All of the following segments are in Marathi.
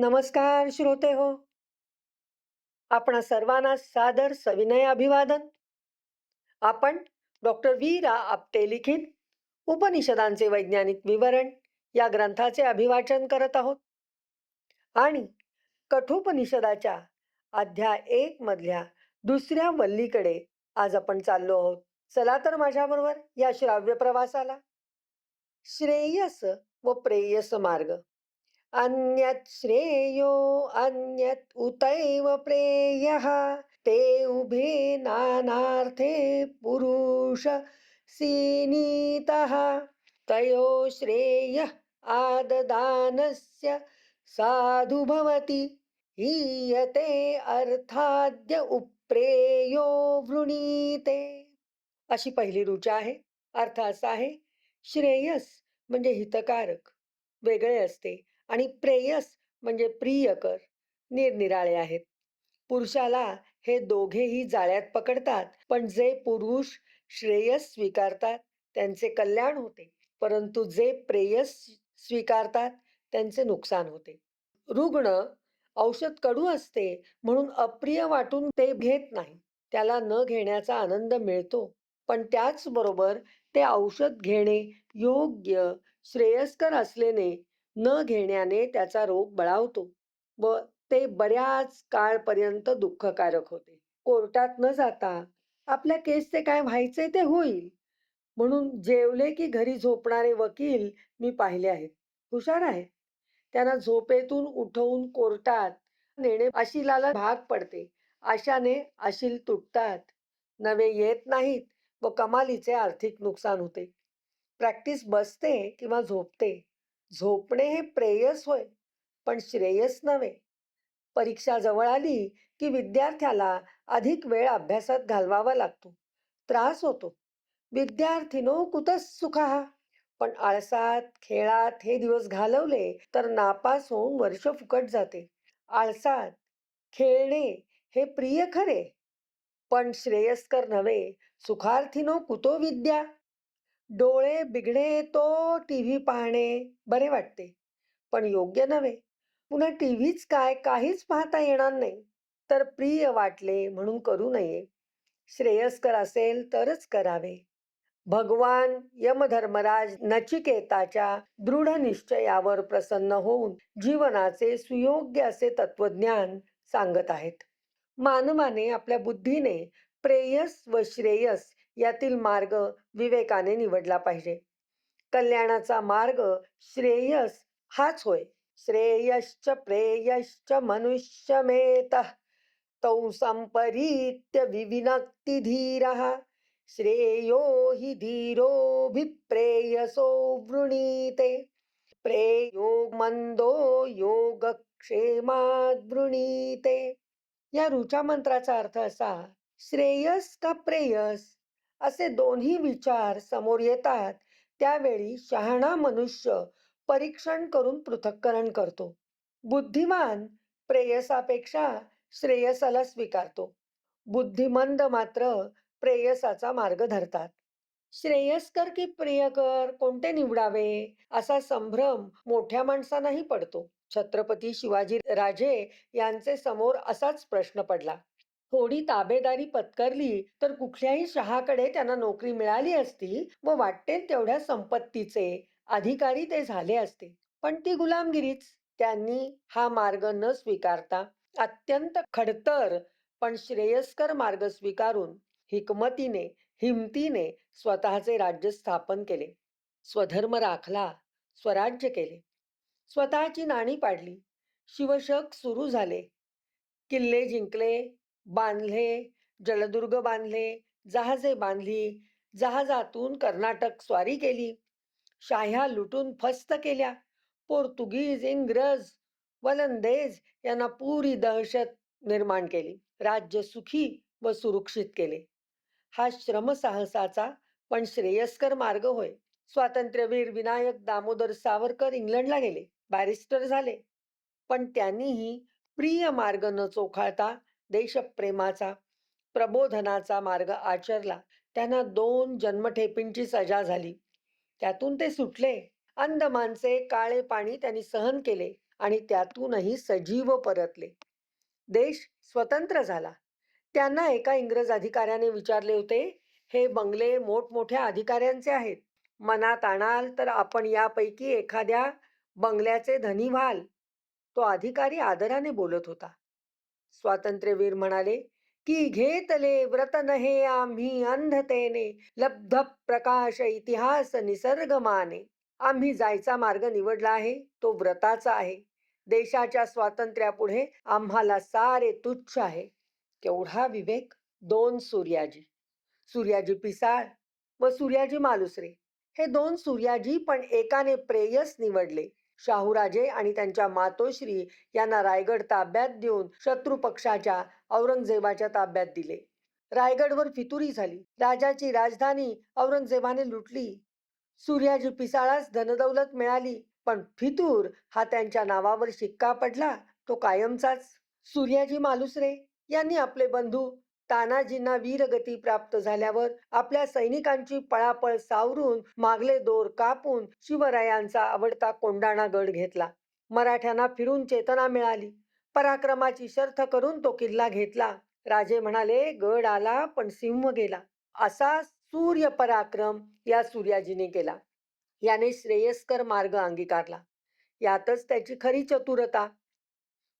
नमस्कार श्रोते हो. आपणा सर्वांना सादर सविनय अभिवादन. आपण डॉक्टर वी रा आपटे लिखित उपनिषदांचे वैज्ञानिक विवरण या ग्रंथाचे अभिवाचन करत आहोत. आणि कठोपनिषदाच्या अध्याय एक मधल्या दुसऱ्या वल्लीकडे आज आपण चाललो आहोत. चला तर माझ्याबरोबर या श्राव्य प्रवासाला. श्रेयस व प्रेयस मार्ग. अन्यत् श्रेयो अन्यत् उतैव प्रेयः। ते उभे नानार्थे पुरुष सीनीतः। तयो श्रेयः आददानस्य साधु भवति। हीयते अर्थाद्य उप्रेयो वृणीते। अशी पहिली रुचा आहे अर्थ असा आहे श्रेयस म्हणजे हितकारक वेगळे असते. आणि प्रेयस म्हणजे प्रियकर निरनिराळे आहेत. पुरुषाला हे दोघेही जाळ्यात पकडतात पण जे पुरुष श्रेयस स्वीकारतात त्यांचे कल्याण होते. परंतु जे प्रेयस स्वीकारतात त्यांचे नुकसान होते. रुग्ण औषध कडू असते म्हणून अप्रिय वाटून ते घेत नाही. त्याला न घेण्याचा आनंद मिळतो. पण त्याचबरोबर ते औषध घेणे योग्य श्रेयस्कर असल्याने न घेण्याने त्याचा रोग बळावतो व ते बऱ्याच काळपर्यंत दुःखकारक होते. कोर्टात न जाता आपल्या केसचे काय व्हायचे ते होईल. म्हणून जेवले की घरी झोपणारे वकील मी पाहिले आहेत. हुशार आहेत. त्यांना झोपेतून उठवून कोर्टात नेणे अशिलाला भाग पडते. आशाने अशिल तुटतात. नवे येत नाहीत व कमालीचे आर्थिक नुकसान होते. प्रॅक्टिस बसते किंवा झोपते. झोपणे हे प्रेयस होय पण श्रेयस नव्हे. परीक्षा जवळ आली की विद्यार्थ्याला अधिक वेळ अभ्यासात घालवावा लागतो. त्रास होतो. विद्यार्थिनो कुतच सुखा? पण आळसात खेळात हे दिवस घालवले तर नापास होऊन वर्ष फुकट जाते. आळसात खेळणे हे प्रिय खरे. पण श्रेयस्कर नव्हे सुखार्थिनो कुतो विद्या? डोळे बिघडे तो टी व्ही पाहणे बरे वाटते. पण योग्य नव्हे. पुन्हा टी व्हीच काय काहीच पाहता येणार नाही. तर प्रिय वाटले म्हणून करू नये. श्रेयस्कर असेल तरच करावे. भगवान यमधर्मराज नचिकेताच्या दृढ निश्चयावर प्रसन्न होऊन जीवनाचे सुयोग्य असे तत्वज्ञान सांगत आहेत. मानवाने आपल्या बुद्धीने प्रेयस व श्रेयस यातील मार्ग विवेकाने निवडला पाहिजे. कल्याणाचा मार्ग श्रेयस हाच होय. श्रेयश्च प्रेयश्च मनुष्यमेत तौ संपरीत्य विविनक्ती धीरः श्रेयो हि धीरोभिप्रेयसो वृणीते. प्रेयो मंदो योगक्षेमात वृणीते. या ऋचा मंत्राचा अर्थ असा श्रेयस का प्रेयस? असे दोन्ही विचार समोर येतात. त्यावेळी शहाणा मनुष्य परीक्षण करून पृथक्करण करतो. बुद्धिमान प्रेयसापेक्षा श्रेयसाला स्वीकारतो. बुद्धिमंद मात्र प्रेयसाचा मार्ग धरतात. श्रेयस्कर की प्रियकर कोणते निवडावे असा संभ्रम मोठ्या माणसांनाही पडतो. छत्रपती शिवाजी राजे यांचे समोर असाच प्रश्न पडला. थोडी ताबेदारी पत्करली तर कुठल्याही शहाकडे त्यांना नोकरी मिळाली असती व वाटते तेवढ्या संपत्तीचे अधिकारी ते झाले असते. पण ती गुलामगिरीच. त्यांनी हा मार्ग न स्वीकारता अत्यंत खडतर पण श्रेयस्कर मार्ग स्वीकारून हिकमतीने हिमतीने स्वतःचे राज्य स्थापन केले. स्वधर्म राखला स्वराज्य केले. स्वतःची नाणी पाडली. शिवशक सुरू झाले. किल्ले जिंकले बांधले जलदुर्ग बांधले जहाजे बांधली जहाजातून कर्नाटक स्वारी केली. शाह्या लुटून फस्त केल्या. पोर्तुगीज इंग्रज वलंदेज यांना पुरी दहशत निर्माण केली. राज्य सुखी व सुरक्षित केले. हा श्रमसाहसाचा पण श्रेयस्कर मार्ग होय. स्वातंत्र्यवीर विनायक दामोदर सावरकर इंग्लंडला गेले. बॅरिस्टर झाले. पण त्यांनीही प्रिय मार्ग न चोखाळता देशप्रेमाचा प्रबोधनाचा मार्ग आचरला त्यांना दोन जन्मठेपींची सजा झाली. त्यातून ते सुटले. अंदमानचे काळे पाणी त्यांनी सहन केले आणि त्यातूनही सजीव परतले. देश स्वतंत्र झाला. त्यांना एका इंग्रज अधिकाऱ्याने विचारले होते हे बंगले मोठमोठ्या अधिकाऱ्यांचे आहेत. मनात आणाल तर आपण यापैकी एखाद्या बंगल्याचे धनी व्हाल. तो अधिकारी आदराने बोलत होता. स्वातंत्र्यवीर म्हणाले की घेतले व्रत नहे आम्ही अंधतेने लब्ध प्रकाश इतिहास निसर्ग माने. आम्ही जायचा मार्ग निवडला आहे तो व्रताचा आहे. देशाच्या स्वातंत्र्यापुढे आम्हाला सारे तुच्छ आहे. केवढा विवेक. दोन सूर्याजी. सूर्याजी पिसाळ व सूर्याजी मालुसरे. हे दोन सूर्याजी पण एकाने प्रेयस निवडले. शाहूराजे आणि त्यांच्या मातोश्री यांना रायगड ताब्यात देऊन शत्रू पक्षाच्या औरंगजेबाच्या ताब्यात दिले. रायगडवर फितुरी झाली. राजाची राजधानी औरंगजेबाने लुटली. सूर्याजी पिसाळास धनदौलत मिळाली पण फितूर हा त्यांच्या नावावर शिक्का पडला तो कायमचाच. सूर्याजी मालुसरे यांनी आपले बंधू तानाजींना वीरगती प्राप्त झाल्यावर आपल्या सैनिकांची पळापळ सावरून मागले दोर कापून शिवरायांचा आवडता कोंडाणा गड घेतला. मराठ्यांना फिरून चेतना मिळाली. पराक्रमाची शर्थ करून तो किल्ला घेतला. राजे म्हणाले गड आला पण सिंह गेला. असा सूर्य पराक्रम या सूर्याजीने केला. याने श्रेयस्कर मार्ग अंगीकारला. यातच त्याची खरी चतुरता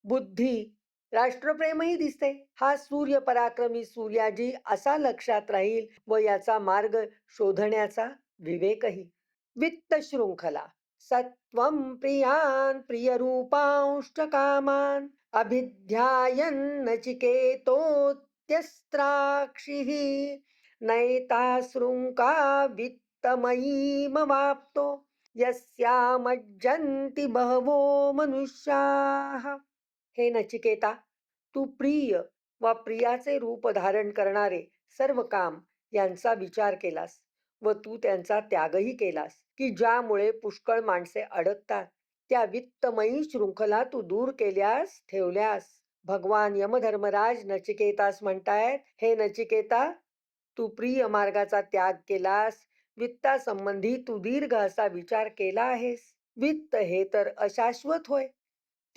बुद्धी राष्ट्रप्रेमही दिसते. हा सूर्य पराक्रमी सूर्याजी असा लक्षात राहील व याचा मार्ग शोधण्याचा विवेकही. वित्त शृंखला. सत्वं प्रियान प्रिय रूपांश कामान अभिध्यायन नचिकेतोत्यस्त्राक्षी नैता शृंका वित्तमयीमवाप्तो यस्यामज्जन्ति बहवो मनुष्याः। हे नचिकेता तू प्रिय व प्रियाचे रूप धारण करणारे सर्व काम यांचा विचार केलास व तू त्यांचा त्यागही केलास की ज्यामुळे पुष्कळ माणसे अडकतात त्या वित्तमयी शृंखला तू दूर केल्यास ठेवल्यास. भगवान यमधर्मराज नचिकेतास म्हणतायत हे नचिकेता तू प्रिय मार्गाचा त्याग केलास वित्तासंबंधी तू दीर्घ असा विचार केला आहेस. वित्त हे तर अशाश्वत होय.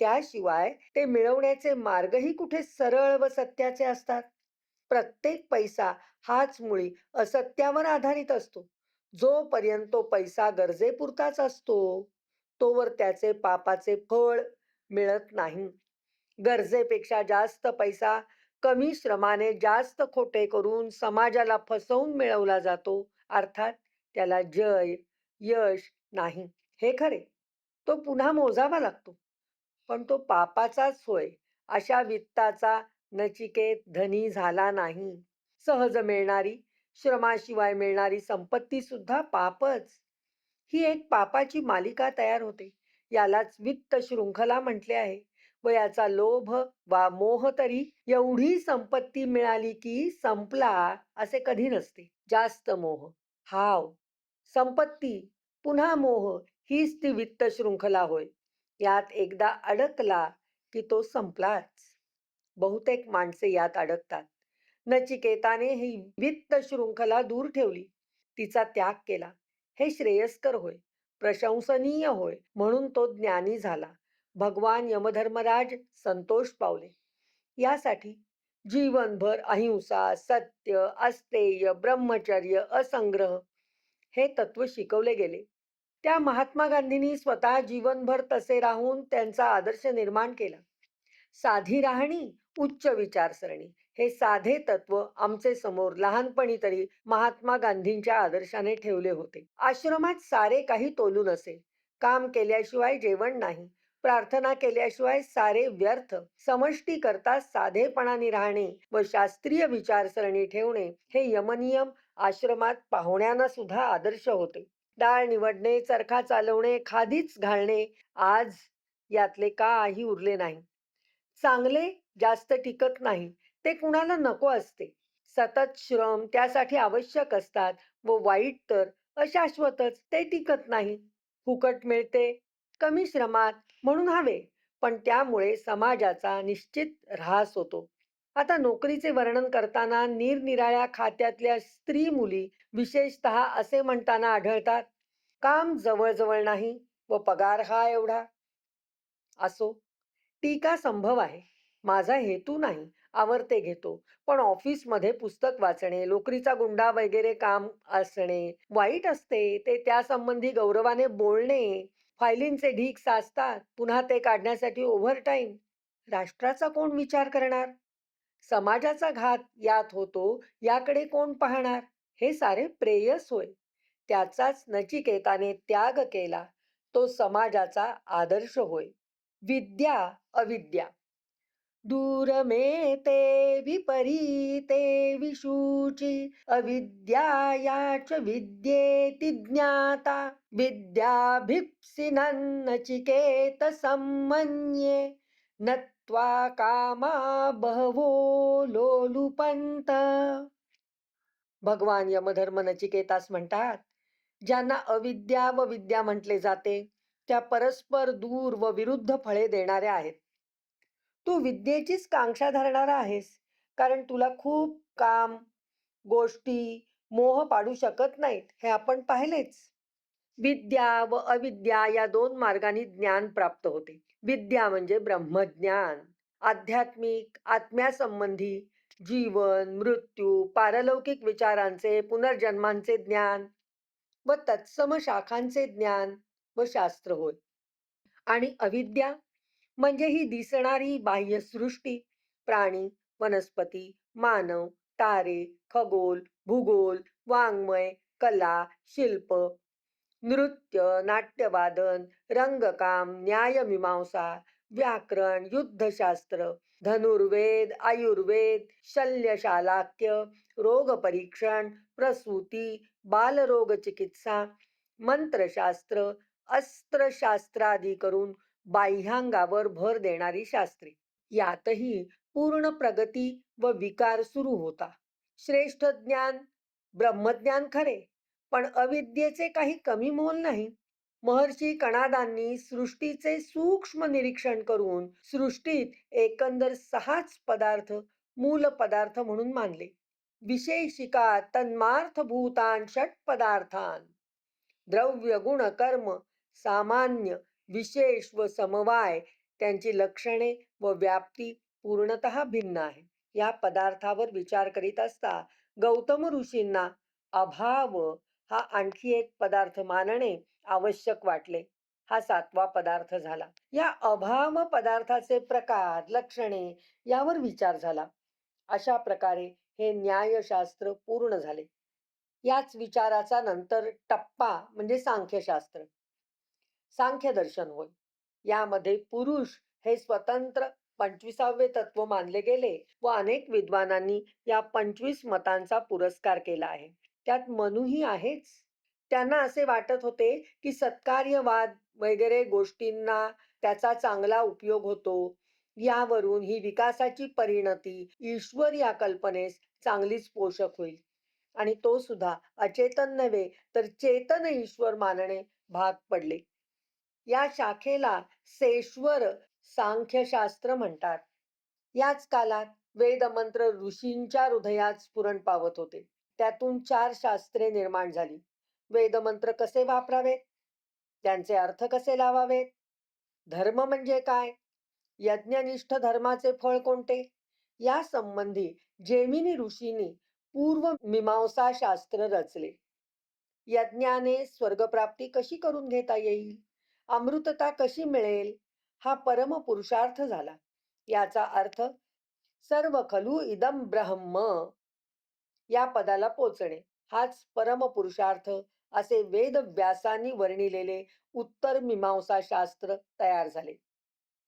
त्याशिवाय ते मिळवण्याचे मार्गही कुठे सरळ व सत्याचे असतात? प्रत्येक पैसा हाच मुळी असत्यावर आधारित असतो. जोपर्यंत तो पैसा गरजेपुरताच असतो तोवर त्याचे पापाचे फळ मिळत नाही. गरजेपेक्षा जास्त पैसा कमी श्रमाने जास्त खोटे करून समाजाला फसवून मिळवला जातो अर्थात त्याला जय यश नाही. हे खरे. तो पुन्हा मोजावा लागतो. पण तो पापाचाच होय अशा वित्ताचा नचिकेत धनी झाला नाही. सहज मिळणारी श्रमाशिवाय मिळणारी संपत्ती सुद्धा पापच. ही एक पापाची मालिका तयार होते. यालाच वित्त शृंखला म्हटले आहे व याचा लोभ वा मोह तरी एवढी संपत्ती मिळाली की संपला असे कधी नसते. जास्त मोह हाव. संपत्ती पुन्हा मोह हीच ती वित्त शृंखला होय. यात एकदा अडकला की तो संपलाच. बहुतेक माणसे यात अडकतात. नचिकेताने ही वित्त शृंखला दूर ठेवली. तिचा त्याग केला. हे श्रेयस्कर होय. प्रशंसनीय होय. म्हणून तो ज्ञानी झाला. भगवान यमधर्मराज संतोष पावले. यासाठी जीवनभर अहिंसा सत्य अस्तेय ब्रह्मचर्य असंग्रह हे तत्व शिकवले गेले. त्या महात्मा गांधींनी स्वतः जीवनभर तसे राहून त्यांचा आदर्श निर्माण केला. साधी राहणी उच्च विचारसरणी हे साधे तत्व आमचे समोर लहानपणी तरी महात्मा गांधींच्या आदर्शाने ठेवले होते. आश्रमात सारे काही तोलून असे काम केल्याशिवाय जेवण नाही प्रार्थना केल्याशिवाय सारे व्यर्थ समष्टी करता साधेपणाने राहणे व शास्त्रीय विचारसरणी ठेवणे हे यमनियम आश्रमात पाहुण्यांना सुद्धा आदर्श होते. डाळ निवडणे चरखा चालवणे खादीच घालणे आज यातले काही उरले नाही. चांगले जास्त टिकत नाही ते कुणाला नको असते. सतत श्रम त्यासाठी आवश्यक असतात व वाईट तर अशाश्वतच ते टिकत नाही. फुकट मिळते कमी श्रमात म्हणून हवे पण त्यामुळे समाजाचा निश्चित ऱ्हास होतो. आता नोकरीचे वर्णन करताना निरनिराळ्या खात्यातल्या स्त्री मुली विशेषतः असे म्हणताना आढळतात काम जवळजवळ नाही व पगार हा एवढा. असो टीका संभव आहे. माझा हेतू नाही आवरते घेतो. पण ऑफिसमध्ये पुस्तक वाचणे लोकरीचा गुंडा वगैरे काम असणे वाईट असते ते त्यासंबंधी गौरवाने बोलणे फायलींचे ढीक साचतात पुन्हा ते काढण्यासाठी ओव्हरटाईम. राष्ट्राचा कोण विचार करणार? समाजाचा घात यात होतो याकडे कोण पाहणार? हे सारे प्रेयस होय. त्याचाच नचिकेताने त्याग केला तो समाजाचा आदर्श होय. विद्या अविद्या. दूर मे ते विपरीते विशूची अविद्या विद्येति ज्ञाता. विद्याभिप्सिनन्नचिकेत सम्मन्ये नत्वा कामा बहवो लोलुपंत भगवान यमधर्म नचिकेतास म्हणतात ज्यांना अविद्या व विद्या म्हटले जाते त्या परस्पर दूर व विरुद्ध फळे देणाऱ्या आहेत. तू विद्येचीच कांक्षा धरणारा आहेस कारण तुला खूप काम गोष्टी मोह पाडू शकत नाहीत हे आपण पाहिलेच. विद्या व अविद्या या दोन मार्गाने ज्ञान प्राप्त होते. विद्या म्हणजे ब्रह्मज्ञान. आध्यात्मिक आत्म्यासंबंधी जीवन मृत्यू पारलौकिक विचारांचे पुनर्जन्मांचे ज्ञान व तत्सम शाखांचे ज्ञान व शास्त्र होय. आणि अविद्या म्हणजे ही दिसणारी बाह्य सृष्टी प्राणी वनस्पती मानव तारे खगोल भूगोल वाङ्मय कला शिल्प नृत्य नाट्यवादन रंगकाम न्यायमीमांसा व्याकरण युद्धशास्त्र धनुर्वेद आयुर्वेद शल्यशालाक्य रोगपरीक्षण प्रसूती बालरोग चिकित्सा मंत्रशास्त्र अस्त्रशास्त्रादी करून बाह्यांगावर भर देणारी शास्त्रे. यातही पूर्ण प्रगती व विकार सुरू होता. श्रेष्ठ ज्ञान ब्रह्मज्ञान खरे पण अविद्येचे काही कमी मोल नाही. महर्षी कणादांनी सृष्टीचे सूक्ष्म निरीक्षण करून सृष्टीत एकंदर सहाच पदार्थ मूल पदार्थ म्हणून मानले. विशेषिका तन्मार्थ भूतान षट पदार्थान. द्रव्य गुण कर्म सामान्य विशेष व समवाय त्यांची लक्षणे व व्याप्ती पूर्णत भिन्न आहे. या पदार्थावर विचार करीत असता गौतम ऋषींना अभाव हा आणखी एक पदार्थ मानणे आवश्यक वाटले. हा सातवा पदार्थ झाला. या अभाव पदार्थाचे प्रकार लक्षणे यावर विचार झाला. अशा प्रकारे हे न्यायशास्त्र पूर्ण झाले. याच विचाराचा नंतर टप्पा म्हणजे सांख्यशास्त्र. सांख्य दर्शन होय. यामध्ये पुरुष हे स्वतंत्र पंचवीसावे तत्व मानले गेले व अनेक विद्वानांनी या पंचवीस मतांचा पुरस्कार केला आहे. त्यात मनूही आहेच. त्यांना असे वाटत होते की सत्कार्यवाद वगैरे गोष्टींना त्याचा चांगला उपयोग होतो. यावरून ही विकासाची परिणती ईश्वर या कल्पनेस चांगलीच पोषक होईल. आणि तो सुद्धा अचेतन नव्हे तर चेतन ईश्वर मानणे भाग पडले. या शाखेला सेश्वर सांख्यशास्त्र म्हणतात. याच कालात वेदमंत्र ऋषींच्या हृदयात स्फुरण पावत होते. त्यातून चार शास्त्रे निर्माण झाली. वेदमंत्र कसे वापरावेत? त्यांचे अर्थ कसे लावावेत? धर्म म्हणजे काय? यज्ञनिष्ठ धर्माचे फळ कोणते? या संबंधी जेमिनी ऋषींनी पूर्व मीमांसा शास्त्र रचले. यज्ञाने स्वर्गप्राप्ती कशी करून घेता येईल? अमृतता कशी मिळेल? हा परम पुरुषार्थ झाला. याचा अर्थ सर्व खलू इदम ब्रह्म या पदाला पोचणे. हाच परमपुरुषार्थ असे वेद व्यासांनी वर्णिलेले उत्तर मीमांसा शास्त्र तयार झाले.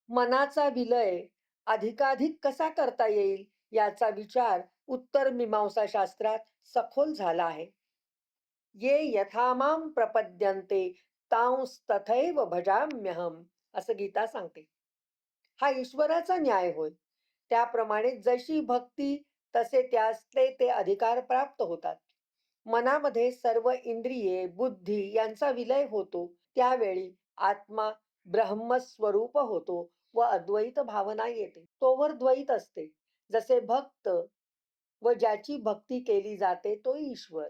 मनाचा विलय अधिकाधिक कसा करता येईल याचा विचार उत्तर मीमांसा शास्त्रात सखोल झाला आहे. ये यथामाम प्रपद्यंते तांस तथैव भजाम्यहम असं गीता सांगते. हा ईश्वराचा न्याय होय. त्याप्रमाणे जशी भक्ती तसे त्यास ते ते अधिकार प्राप्त होतात. मनामध्ये सर्व इंद्रिये बुद्धी यांचा विलय होतो. त्यावेळी आत्मा ब्रह्मस्वरूप होतो व अद्वैत भावना येते. तोवर द्वैत असते. जसे भक्त व ज्याची भक्ती केली जाते तो ईश्वर.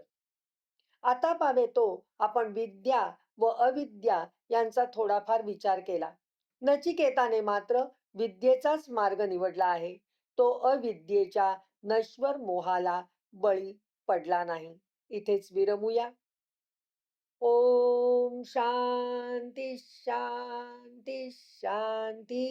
आता पावे तो आपण विद्या व अविद्या यांचा थोडाफार विचार केला. नचिकेताने मात्र विद्येचाच मार्ग निवडला आहे. तो अविद्येच्या नश्वर मोहाला बळी पडला नाही. इथेच विरमूया. ओम शांती शांती शांती